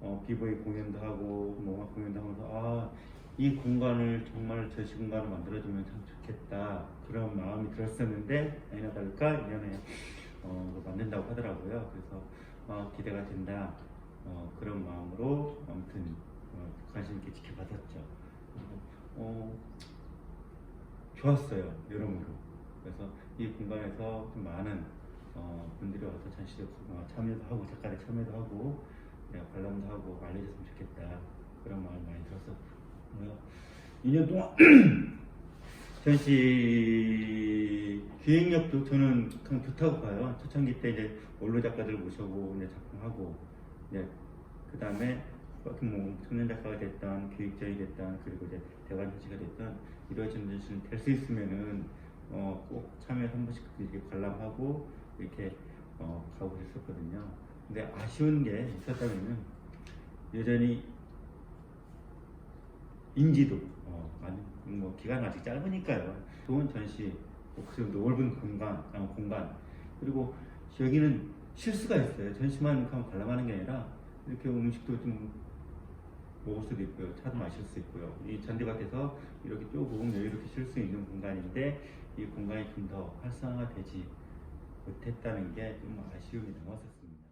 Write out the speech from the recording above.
어, 비보이 공연도 하고 뭐 음악 공연도 하면서 아이 공간을 정말 저시 공간을 만들어주면 참 좋겠다 그런 마음이 들었었는데 아니나 다를까 1년에 어, 만든다고 하더라고요. 그래서 어, 기대가 된다 어, 그런 마음으로 아무튼 어, 관심 있게 지켜봤었죠. 어, 좋았어요 여러모로. 그래서 이 공간에서 좀 많은 어, 분들이 와서 전시도 어, 참여도 하고 작가들 참여도 하고 내가 관람도 하고 알려줬으면 좋겠다 그런 마음이 많이 들었었고요. 2년 동안 전시 기획력도 저는 그냥 좋다고 봐요. 초창기 때 이제 원로 작가들 모셔고 이제 작품하고 이제 그 다음에 뭐 청년 작가가 됐던 기획자이 됐던 그리고 이제 대관 전시가 됐던 이루어지는 전시는 될 수 있으면은 어, 꼭 참여해서 한 번씩 이렇게 관람하고 이렇게 어, 가고 그랬었거든요. 근데 아쉬운 게 있었다면은 여전히 인지도 어, 뭐 기간 아직 짧으니까요. 좋은 전시, 뭐 그리고 넓은 공간, 아, 공간 그리고 여기는 실수가 있어요. 전시만 그냥 관람하는 게 아니라 이렇게 음식도 좀 먹을 수도 있고요. 차도 마실 수 있고요. 이 잔디밭에서 이렇게 조금 여유롭게 쉴 수 있는 공간인데 이 공간이 좀 더 활성화되지 못했다는 게 좀 아쉬움이 남았었어요.